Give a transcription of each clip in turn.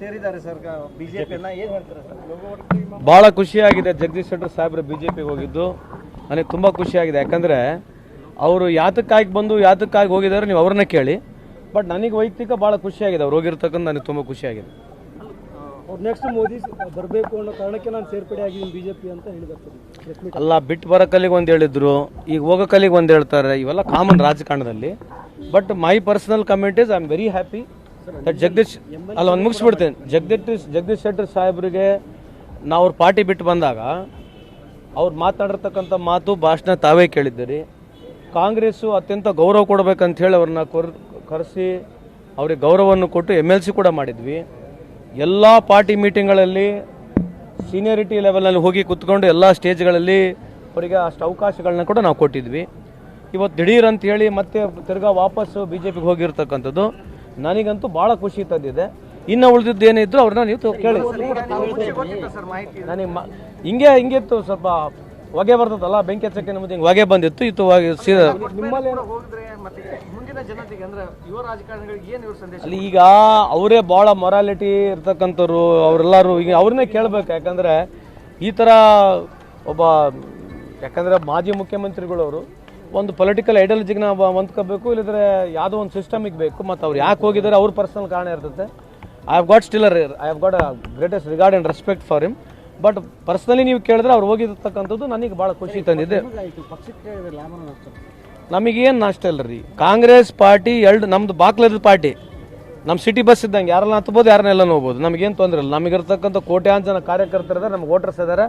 ಸೇರಿದ್ದಾರೆ ಸರ್ ಬಿಜೆಪಿಯನ್ನ ಏನು ಹೇಳ್ತಾರೆ ಸರ್? ಭಾಳ ಖುಷಿಯಾಗಿದೆ ಜಗದೀಶ್ ಶೆಟ್ಟರ್ ಸಾಹೇಬ್ರು ಬಿಜೆಪಿಗೆ ಜೆ ಪಿಗೆ ಹೋಗಿದ್ದು. ನನಗೆ ತುಂಬ ಖುಷಿಯಾಗಿದೆ. ಯಾಕಂದರೆ ಅವರು ಯಾತಕ್ಕಾಗಿ ಬಂದು ಯಾತಕ್ಕಾಗಿ ಹೋಗಿದ್ದಾರೆ ನೀವು ಅವ್ರನ್ನ ಕೇಳಿ. ಬಟ್ ನನಗೆ ವೈಯಕ್ತಿಕ ಭಾಳ ಖುಷಿಯಾಗಿದೆ. ಅವ್ರು ಹೋಗಿರ್ತಕ್ಕಂಥ ನನಗೆ ತುಂಬ ಖುಷಿಯಾಗಿದೆ. ಅವ್ರು ನೆಕ್ಸ್ಟ್ ಮೋದಿ ಬರಬೇಕು ಅನ್ನೋ ಕಾರಣಕ್ಕೆ ನಾನು ಸೇರ್ಪಡೆ ಆಗಿದ್ದೀನಿ ಬಿಜೆಪಿ ಅಂತ ಹೇಳಿದ್ರು ಅಲ್ಲ ಬಿಟ್ಟು ಬರೋ ಕಲಿಗೆ ಒಂದು ಹೇಳಿದ್ರು ಈಗ ಹೋಗೋ ಕಲಿಗೆ ಒಂದು ಹೇಳ್ತಾರೆ. ಇವೆಲ್ಲ ಕಾಮನ್ ರಾಜಕಾರಣದಲ್ಲಿ. But my personal comment is I am very happy Jagadish, ಅಲ್ಲ, ಒಂದು ಮುಗಿಸ್ಬಿಡ್ತೇನೆ. ಜಗದೀಶ್ ಜಗದೀಶ್ ಶೆಟ್ಟರ್ ಸಾಹೇಬ್ರಿಗೆ ನಾವು ಅವ್ರ ಪಾರ್ಟಿ ಬಿಟ್ಟು ಬಂದಾಗ ಅವ್ರು ಮಾತಾಡಿರ್ತಕ್ಕಂಥ ಮಾತು ಭಾಷಣ ತಾವೇ ಕೇಳಿದ್ದೀರಿ. ಕಾಂಗ್ರೆಸ್ಸು ಅತ್ಯಂತ ಗೌರವ ಕೊಡಬೇಕಂತ ಹೇಳಿ ಅವ್ರನ್ನ ಕೊರ್, ಕರೆಸಿ ಅವ್ರಿಗೆ ಗೌರವವನ್ನು ಕೊಟ್ಟು ಎಂ ಎಲ್ ಸಿ ಕೂಡ ಮಾಡಿದ್ವಿ. ಎಲ್ಲ ಪಾರ್ಟಿ ಮೀಟಿಂಗ್ಗಳಲ್ಲಿ ಸೀನಿಯರಿಟಿ ಲೆವೆಲಲ್ಲಿ ಹೋಗಿ ಕುತ್ಕೊಂಡು ಎಲ್ಲ ಸ್ಟೇಜ್ಗಳಲ್ಲಿ ಅವರಿಗೆ ಅಷ್ಟು ಅವಕಾಶಗಳನ್ನ ಕೂಡ ನಾವು ಕೊಟ್ಟಿದ್ವಿ. ಇವತ್ತು ದಿಢೀರ್ ಅಂತ ಹೇಳಿ ಮತ್ತೆ ತಿರ್ಗಾ ವಾಪಸ್ಸು ಬಿ ಜೆ ಪಿಗೆ ಹೋಗಿರ್ತಕ್ಕಂಥದ್ದು. ನನಗಂತೂ ಭಾಳ ಖುಷಿ ತಂದಿದೆ. ಇನ್ನು ಉಳಿದಿದ್ದು ಏನಿದ್ರು ಅವ್ರನ್ನ ನೀವು ಕೇಳಿ. ನನಗೆ ಮ ಹಿಂಗೆ ಇತ್ತು ಸ್ವಲ್ಪ ಹೊಗೆ ಬರ್ತದಲ್ಲ ಬೆಂಕಿ ಹಚ್ಚಕ್ಕೆ ನಮ್ಮದು ಹಿಂಗೆ ಹೊಗೆ ಬಂದಿತ್ತು ಇತ್ತು ಹೊಗೆ ಅಲ್ಲಿ ಈಗ ಅವರೇ ಭಾಳ ಮೊರಾಲಿಟಿ ಇರ್ತಕ್ಕಂಥವ್ರು ಅವರೆಲ್ಲರೂ ಈಗ ಅವ್ರನ್ನೇ ಕೇಳಬೇಕು. ಯಾಕಂದರೆ ಈ ಥರ ಒಬ್ಬ ಯಾಕಂದರೆ ಮಾಜಿ ಮುಖ್ಯಮಂತ್ರಿಗಳವರು ಒಂದು ಪೊಲಿಟಿಕಲ್ ಐಡಿಯಾಲಜಿಗೆ ನಾವು ಹೊಂದ್ಕೋಬೇಕು ಇಲ್ಲದ್ರೆ ಯಾವುದೋ ಒಂದು ಸಿಸ್ಟಮಿಗೆ ಬೇಕು. ಮತ್ತು ಅವ್ರು ಯಾಕೆ ಹೋಗಿದ್ದಾರೆ ಅವ್ರ ಪರ್ಸನಲ್ ಕಾರಣ ಇರ್ತದೆ I have got still I have got greatest regard and respect for him but personally ನೀವು ಕೇಳಿದ್ರೆ ಅವ್ರು ಹೋಗಿರ್ತಕ್ಕಂಥದ್ದು ನನಗೆ ಭಾಳ ಖುಷಿ ತಂದಿದೆ. ನಮಗೇನು ನಾಷ್ಟ ಇಲ್ಲ ರೀ ಕಾಂಗ್ರೆಸ್ ಪಾರ್ಟಿ ಎರಡು ನಮ್ಮದು ಬಾಕ್ಲದ ಪಾರ್ಟಿ. ನಮ್ಮ ಸಿಟಿ ಬಸ್ ಇದ್ದಂಗೆ ಯಾರನ್ನ ಹತ್ಬೋದು ಯಾರನ್ನೆಲ್ಲ ಹೋಗ್ಬೋದು. ನಮಗೇನು ತೊಂದರೆ ಇಲ್ಲ. ನಮಗಿರ್ತಕ್ಕಂಥ ಕೋಟ್ಯಾಂತರ ಜನ ಕಾರ್ಯಕರ್ತರ ಇದ್ದಾರೆ ನಮ್ಗೆ ವೋಟರ್ಸ್ ಇದ್ದಾರೆ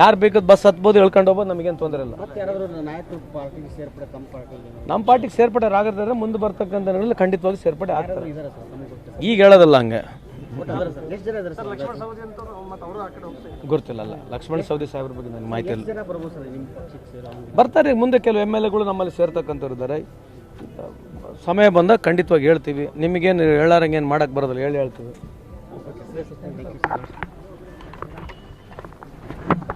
ಯಾರು ಬೇಕಾದ ಬಸ್ ಹತ್ಬೋದು ಹೇಳ್ಕೊಂಡು ಹೋಗ್ಬೋದು ನಮಗೇನು ತೊಂದರೆ ಇಲ್ಲ. ಮತ್ತೆ ಯಾರಾದ್ರೂ ನಾಯಕರು ಪಾರ್ಟಿಗೆ ಸೇರ್ಪಡೆ ತಮ್ಮ ಪಾರ್ಟಿಗೆ ನಮ್ಮ ಪಾರ್ಟಿಗೆ ಸೇರ್ಪಡೆ ಆಗಿರ್ತಾರೆ ಮುಂದೆ ಬರ್ತಕ್ಕಂಥ ಖಂಡಿತವಾಗಿ ಸೇರ್ಪಡೆ ಆಗ್ತಾರೆ. ಈಗ ಹೇಳೋದಲ್ಲ ಹಂಗೆ. ಎಷ್ಟು ಜನ ಇದಾರೆ ಸರ್? ಲಕ್ಷ್ಮಣ ಸವದಿ ಅಂತ ಮತ್ತೆ ಅವರು ಆ ಹೋಗ್ತಾರೆ. ಗೊತ್ತಿಲ್ಲ ಅಲ್ಲ. ಲಕ್ಷ್ಮಣ ಸವದಿ ಸಾಹೇಬ್ರ ಬಗ್ಗೆ ನನಗೆ ಮಾಹಿತಿ ಇಲ್ಲ. ಬರ್ತಾರೆ ಮುಂದೆ ಕೆಲವು ಎಂ ಎಲ್ ಎಗಳು ನಮ್ಮಲ್ಲಿ ಸೇರ್ತಕ್ಕಂಥವ್ರು ಇದ್ದಾರೆ ಸಮಯ ಬಂದಾಗ ಖಂಡಿತವಾಗಿ ಹೇಳ್ತೀವಿ. ನಿಮಗೇನು ಹೇಳಾರಂಗೇನು ಮಾಡೋಕ್ಕೆ ಬರೋದಿಲ್ಲ ಹೇಳಿ ಹೇಳ್ತೀವಿ.